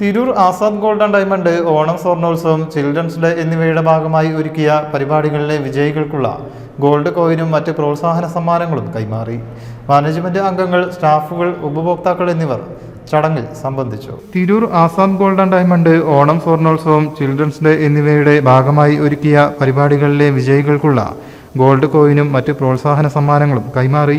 Tirur Azad golden diamond Onam സ്വർണോത്സവം children's day എന്നിവയുടെ ഭാഗമായി ഒരുക്കിയ പരിപാടികളിലെ വിജയികൾക്കുള്ള ഗോൾഡ് കോയിനും മറ്റ് പ്രോത്സാഹന സമ്മാനങ്ങളും കൈമാറി. മാനേജ്മെന്റ് അംഗങ്ങൾ സ്റ്റാഫുകൾ ഉപഭോക്താക്കൾ എന്നിവർ ചടങ്ങിൽ സംബന്ധിച്ചു. തിരൂർ ആസാദ് ഗോൾഡൻ ഡയമണ്ട് ഓണം സ്വർണോത്സവം ചിൽഡ്രൻസ് ഡേ എന്നിവയുടെ ഭാഗമായി ഒരുക്കിയ പരിപാടികളിലെ വിജയികൾക്കുള്ള ഗോൾഡ് കോയിനും മറ്റ് പ്രോത്സാഹന സമ്മാനങ്ങളും കൈമാറി.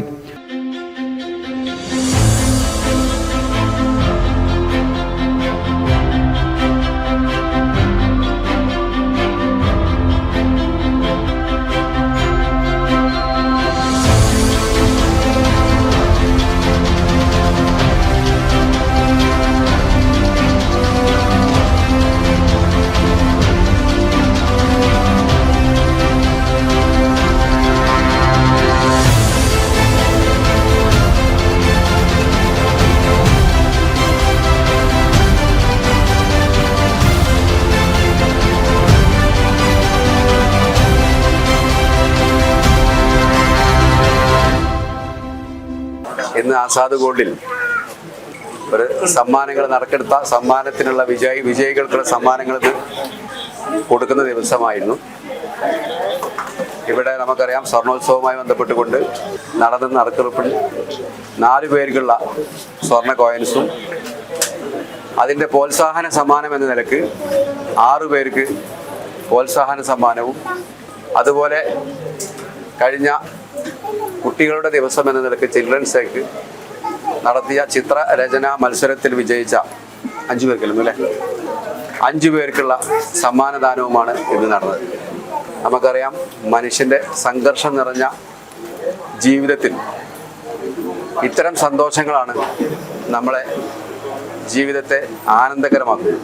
ഇന്ന് ആസാദ് ഗോൾഡിൽ ഒരു സമ്മാനങ്ങൾ നറുക്കെടുത്ത സമ്മാനത്തിനുള്ള വിജയി വിജയികൾക്കുള്ള സമ്മാനങ്ങൾ കൊടുക്കുന്ന ദിവസമായിരുന്നു. ഇവിടെ നമുക്കറിയാം സ്വർണോത്സവവുമായി ബന്ധപ്പെട്ടുകൊണ്ട് നടന്ന നറുക്കെടുപ്പിൽ നാല് പേർക്കുള്ള സ്വർണ കോയിൻസും അതിന്റെ പ്രോത്സാഹന സമ്മാനം എന്ന നിലയ്ക്ക് ആറു പേർക്ക് പ്രോത്സാഹന സമ്മാനവും അതുപോലെ കഴിഞ്ഞ കുട്ടികളുടെ ദിവസം എന്ന നിലയ്ക്ക് ചിൽഡ്രൻസ് ഡേക്ക് നടത്തിയ ചിത്ര രചന മത്സരത്തിൽ വിജയിച്ച അഞ്ചു പേർക്കല്ലേ അല്ലേ? അഞ്ചു പേർക്കുള്ള സമ്മാനദാനവുമാണ് ഇന്ന് നടന്നത്. നമുക്കറിയാം മനുഷ്യന്റെ സംഘർഷം നിറഞ്ഞ ജീവിതത്തിൽ ഇത്തരം സന്തോഷങ്ങളാണ് നമ്മളെ ജീവിതത്തെ ആനന്ദകരമാക്കുന്നത്.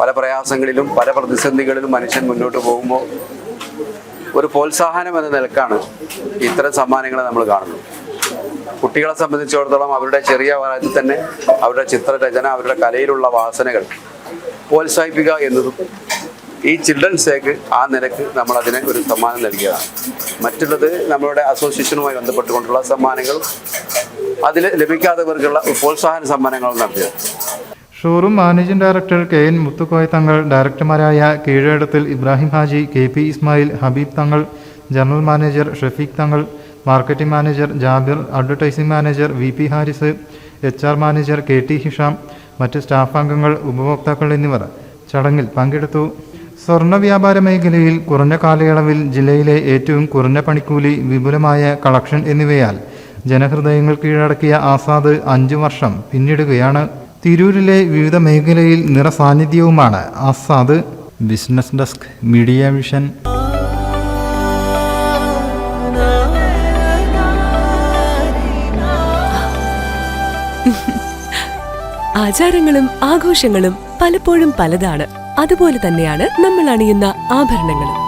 പല പ്രയാസങ്ങളിലും പല പ്രതിസന്ധികളിലും മനുഷ്യൻ മുന്നോട്ട് പോകുമ്പോൾ ഒരു പ്രോത്സാഹനം എന്ന നിലക്കാണ് ഇത്തരം സമ്മാനങ്ങളെ നമ്മൾ കാണുന്നത്. കുട്ടികളെ സംബന്ധിച്ചിടത്തോളം അവരുടെ ചെറിയ പ്രായത്തിൽ തന്നെ അവരുടെ ചിത്രരചന അവരുടെ കലയിലുള്ള വാസനകൾ പ്രോത്സാഹിപ്പിക്കുക എന്നതും ഈ ചിൽഡ്രൻസ് ഡേക്ക് ആ നിലയ്ക്ക് നമ്മൾ അതിന് ഒരു സമ്മാനം നൽകിയതാണ്. മറ്റുള്ളത് നമ്മളുടെ അസോസിയേഷനുമായി ബന്ധപ്പെട്ടുകൊണ്ടുള്ള സമ്മാനങ്ങളും അതിൽ ലഭിക്കാത്തവർക്കുള്ള പ്രോത്സാഹന സമ്മാനങ്ങളും നടത്തിയത് showroom managing director K N Muthukoya Thangal ഡയറക്ടർമാരായ Keezhadathil Ibrahim Haji K P Ismail Habeeb Thangal general manager Shafeeq Thangal marketing manager Jabir advertising manager V P Haris H R manager K T Hisham മറ്റ് staff അംഗങ്ങൾ ഉപഭോക്താക്കൾ എന്നിവർ ചടങ്ങിൽ പങ്കെടുത്തു. സ്വർണ വ്യാപാര മേഖലയിൽ കുറഞ്ഞ കാലയളവിൽ ജില്ലയിലെ ഏറ്റവും കുറഞ്ഞ പണിക്കൂലി വിപുലമായ കളക്ഷൻ എന്നിവയാൽ ജനഹൃദയങ്ങൾ കീഴടക്കിയ ആസാദ് അഞ്ചു വർഷം പിന്നിടുകയാണ്. തിരൂരിലെ വിവിധ മേഖലയിൽ നിറസാന്നിധ്യവുമാണ് Azad Business Desk Media Vision. ആചാരങ്ങളും ആഘോഷങ്ങളും പലപ്പോഴും പലതാണ്. അതുപോലെ തന്നെയാണ് നമ്മൾ അണിയുന്ന ആഭരണങ്ങളും.